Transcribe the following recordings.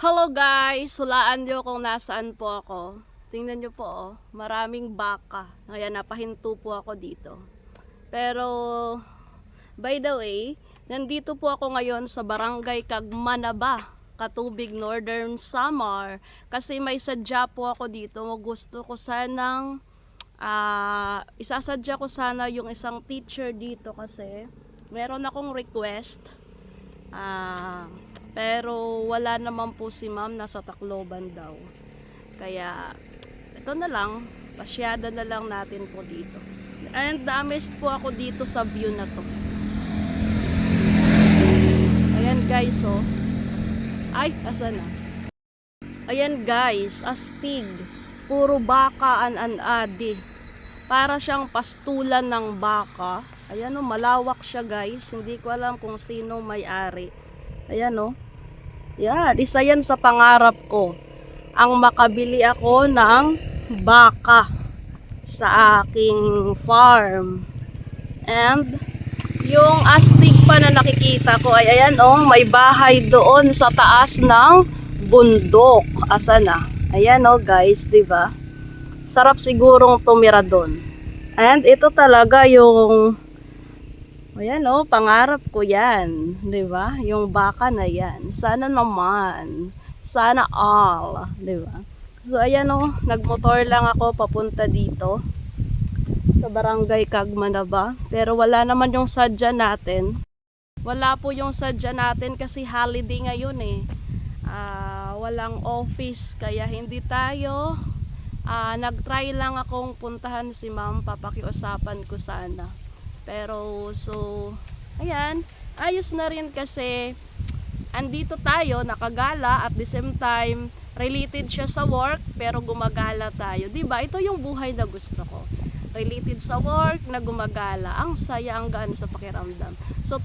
Hello guys! Hulaan nyo kung nasaan po ako. Tingnan nyo po oh, maraming baka. Kaya napahinto po ako dito. Pero, by the way, nandito po ako ngayon sa barangay Kagmanaba, Katubig, Northern Samar. Kasi may sadya po ako dito. Gusto ko sanang, ah, isasadya ko sana yung isang teacher dito kasi meron akong request. Ah, pero wala naman po si ma'am, nasa Tacloban daw. Kaya ito na lang, pasyada na lang natin po dito. And amazed po ako dito sa view na to. Ayan guys, oh. Ay, asa na? Ayan guys, astig. Puro baka an adi. Para siyang pastulan ng baka. Ayan oh, malawak siya guys. Hindi ko alam kung sino may-ari. Ayan oh. Yan, isa yan sa pangarap ko. Ang makabili ako ng baka sa aking farm. And yung astig pa na nakikita ko ay ayan oh, may bahay doon sa taas ng bundok. Asa na? Ayan oh guys, 'di ba? Sarap sigurong tumira doon. And ito talaga yung Ayan oh, pangarap ko yan. ba? Yung baka na yan. Sana naman. Sana all. ba? So ayan oh, nagmotor lang ako papunta dito sa barangay Kagmanaba. Pero wala naman yung sadya natin. Wala po yung sadya natin kasi holiday ngayon eh. Ah, walang office kaya hindi tayo ah, nag-try lang akong puntahan si ma'am papakiusapan ko sana. Pero so ayan, ayos na rin kasi andito tayo nakagala at the same time related siya sa work pero gumagala tayo. 'Di ba? Ito yung buhay na gusto ko related sa work, na gumagala. Ang saya, ang gaan sa pakiramdam. So,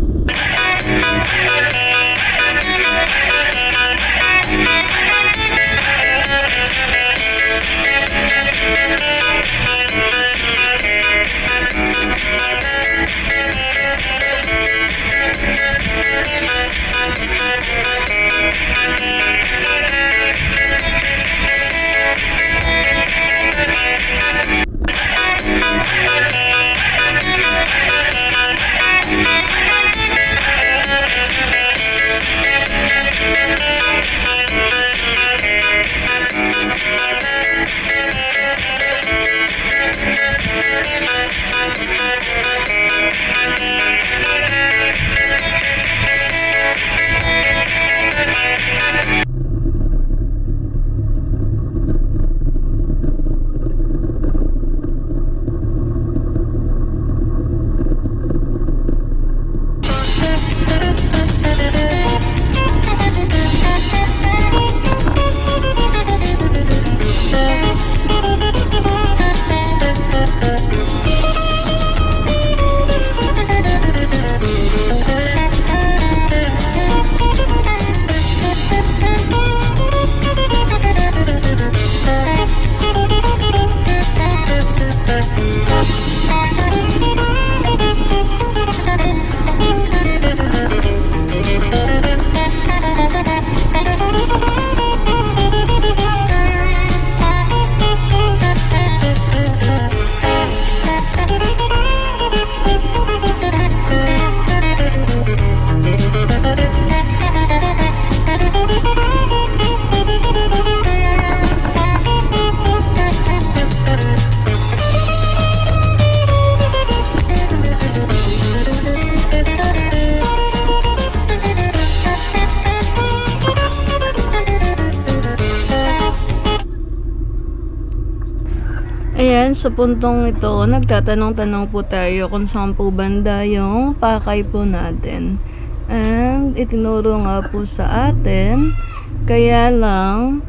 Sa puntong ito, nagtatanong-tanong po tayo kung saan po banda yung pakay po natin. And itinuro nga po sa atin, kaya lang,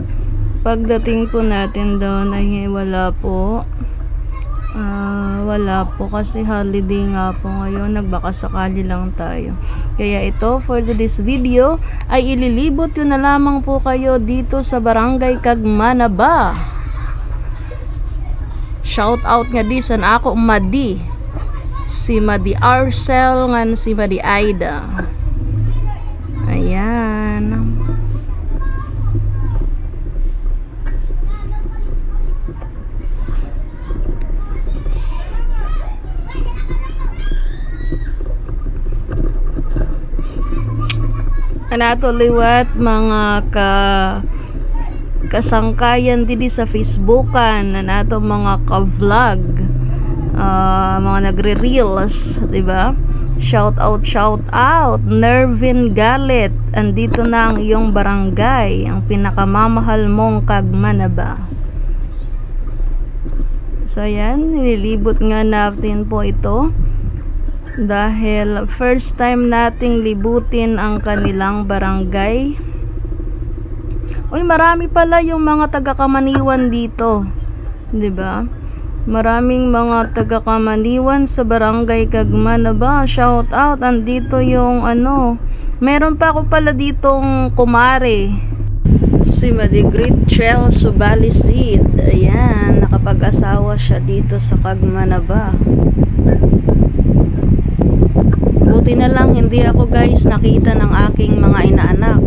pagdating po natin doon ay wala po. Ah, wala po kasi holiday nga po ngayon, nagbaka sakali lang tayo. Kaya ito, for this video, ay ililibot yun na lamang po kayo dito sa Barangay Kagmanaba. Shout out nga di san ako Madi. Si Madi Arcel ngan si Madi Aida. Ayan. Anato liwat mga ka kasangkayan didi sa Facebookan na nato mga ka-vlog ah, mga nagre-reels, 'di ba? Shout out, shout out. Nervin Galit. Andito na ang iyong barangay, ang pinakamamahal mong kagmanaba. So yan, nililibot nga natin po ito dahil first time nating libutin ang kanilang barangay. Uy, marami pala yung mga taga-Kamaniwan dito. 'Di ba? Maraming mga taga-Kamaniwan sa barangay Kagman na ba? Shout out, andito yung ano. Meron pa ako pala ditong kumare. Si Madigrit Chel Subalisid. Ayan, nakapag-asawa siya dito sa Kagmanaba. Buti na lang hindi ako guys nakita ng aking mga inaanak.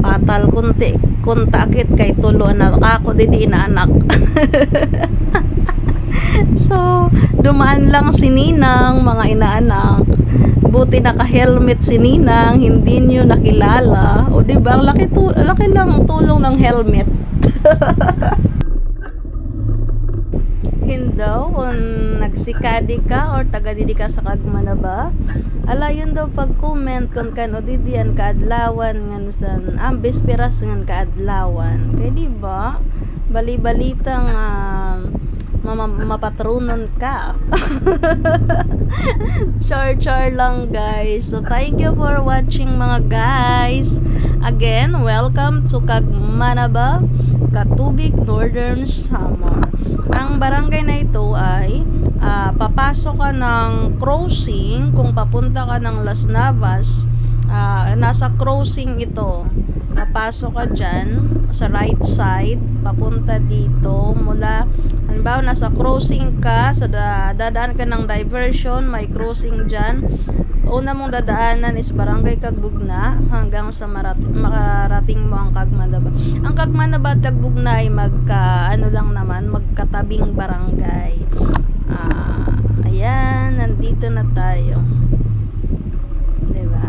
Patal kunti, kuntakit kay tulo na ako didi inaanak. so, dumaan lang si Ninang, mga inaanak. Buti naka-helmet si Ninang, hindi niyo nakilala. O di ba? Laki, laki lang tulong ng helmet. Hindaw, kung nagsikadi ka or taga-didi ka sa kagma na ba, alayon daw pag-comment kung kano didian kaadlawan ngan san ambes piras ngan kaadlawan. Kay di ba? Ah, mama, mapatronon ka. char char lang guys. So thank you for watching mga guys. Again, welcome to Kagmanaba, Katubig Northern Samar. Ang barangay na ito ay ah, papasok ka ng crossing kung papunta ka ng Las Navas. ah, nasa crossing ito. Napasok ka dyan sa right side, papunta dito mula halimbawa nasa crossing ka, sa da, dadaan ka ng diversion, may crossing dyan. Una mong dadaanan is Barangay Kagbugna hanggang sa marat, makarating mo ang Kagmanaba. Ang Kagmanaba at Kagbugna ay magka, ano lang naman, magkatabing barangay. Ah, ayan, nandito na tayo. 'Di ba?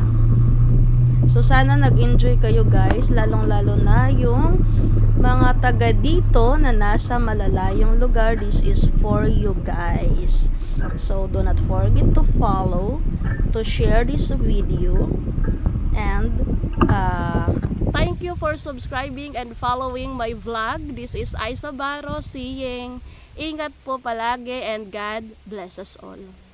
So sana nag-enjoy kayo guys, lalong-lalo na yung mga taga dito na nasa malalayong lugar. This is for you guys. So do not forget to follow, to share this video, and uh, thank you for subscribing and following my vlog. This is Isa Baro seeing. Ingat po palagi and God bless us all.